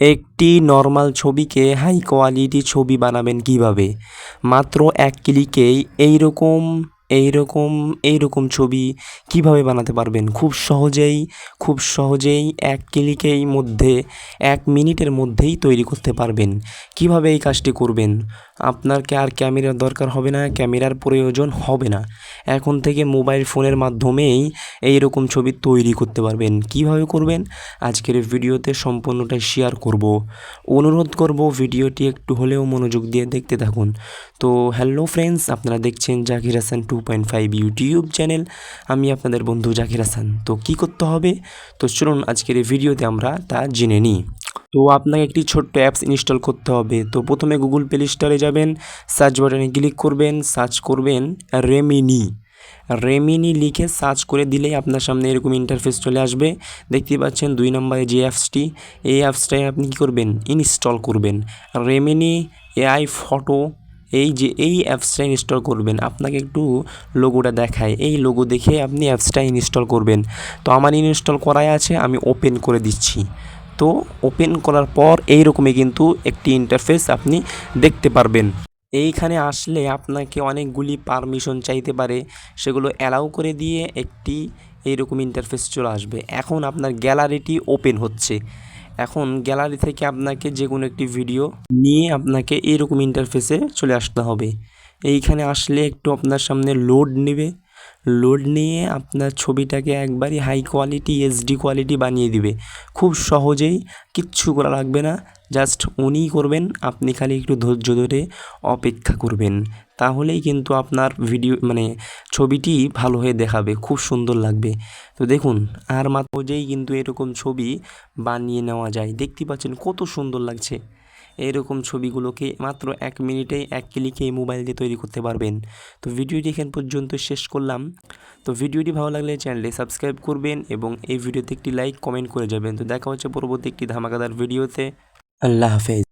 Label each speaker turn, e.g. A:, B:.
A: একটি নর্মাল ছবিকে high quality ছবি বানাবেন কীভাবে? মাত্র এক ক্লিকেই এইরকম এইরকম এইরকম ছবি কীভাবে বানাতে পারবেন? খুব সহজেই খুব সহজেই এক ক্লিকেই মধ্যে, এক মিনিটের মধ্যেই তৈরি করতে পারবেন। কীভাবে এই কাজটি করবেন? আপনাকে আর ক্যামেরার দরকার হবে না, ক্যামেরার প্রয়োজন হবে না। এখন থেকে মোবাইল ফোনের মাধ্যমেই এই রকম ছবি তৈরি করতে পারবেন। কীভাবে করবেন? আজকের ভিডিওতে সম্পূর্ণটাই শেয়ার করব। অনুরোধ করব ভিডিওটি একটু হলেও মনোযোগ দিয়ে দেখতে থাকুন। তো হ্যালো ফ্রেন্ডস আপনারা দেখছেন Zakir Hasan two point five YouTube channel. আমি আপনাদের বন্ধু জাকির হাসান। তো কী করতে হবে? তো চলুন আজকের এই ভিডিওতে আমরা তা জেনে নিই। তো আপনাকে একটি ছোট্ট অ্যাপস ইনস্টল করতে হবে। তো প্রথমে গুগল প্লে স্টোরে যাবেন, সার্চ বাটনে ক্লিক করবেন, সার্চ করবেন রেমিনি রেমিনি লিখে সার্চ করে দিলেই আপনার সামনে এরকম ইন্টারফেস চলে আসবে। দেখতেই পাচ্ছেন দুই নম্বরে যে অ্যাপসটি, এই অ্যাপসটাই আপনি কী করবেন? ইনস্টল করবেন। রেমিনি এআই ফটো এই যে এই অ্যাপসটা ইনস্টল করবেন, আপনাকে একটু লোগোটা দেখায়। এই লোগো দেখে আপনি অ্যাপসটা ইনস্টল করবেন। তো আমার ইনস্টল করাই আছে, আমি ওপেন করে দিচ্ছি। তো ওপেন করার পর এই রকমই কিন্তু একটি ইন্টারফেস আপনি দেখতে পারবেন। এইখানে আসলে আপনাকে অনেকগুলি পারমিশন চাইতে পারে। সেগুলো অ্যালাউ করে দিয়ে একটি এইরকম ইন্টারফেস চলে আসবে। এখন আপনার গ্যালারিটি ওপেন হচ্ছে। এখন গ্যালারি থেকে আপনাকে যে কোনো একটি ভিডিও নিয়ে আপনাকে এরকম ইন্টারফেসে চলে আসতে হবে। এইখানে আসলে একটু আপনার সামনে লোড নেবে। লোড নিয়ে আপনার ছবিটাকে একবারই হাই কোয়ালিটি এইচডি কোয়ালিটি বানিয়ে দিবে। খুব সহজেই কিচ্ছু করা লাগবে না জাস্ট উনিই করবেন, আপনি খালি একটু ধৈর্য ধরে অপেক্ষা করবেন। তাহলেই কিন্তু আপনার ভিডিও মানে ছবিটি ভালো হয়ে দেখাবে, খুব সুন্দর লাগবে। তো দেখুন, আর মাত্র যেই কিন্তু এরকম ছবি বানিয়ে নেওয়া যায়, দেখতে পাচ্ছেন কত সুন্দর লাগছে। এরকম ছবিগুলোকে মাত্র এক মিনিটে এক ক্লিকে মোবাইল দিয়ে তৈরি করতে পারবেন। তো ভিডিওটি এখান পর্যন্ত শেষ করলাম। তো ভিডিওটি ভালো লাগলে চ্যানেলে সাবস্ক্রাইব করবেন এবং এই ভিডিওতে একটি লাইক, কমেন্ট করে যাবেন। তো দেখা হচ্ছে পরবর্তী একটি ধামাকাদার ভিডিওতে। আল্লাহ হাফেজ।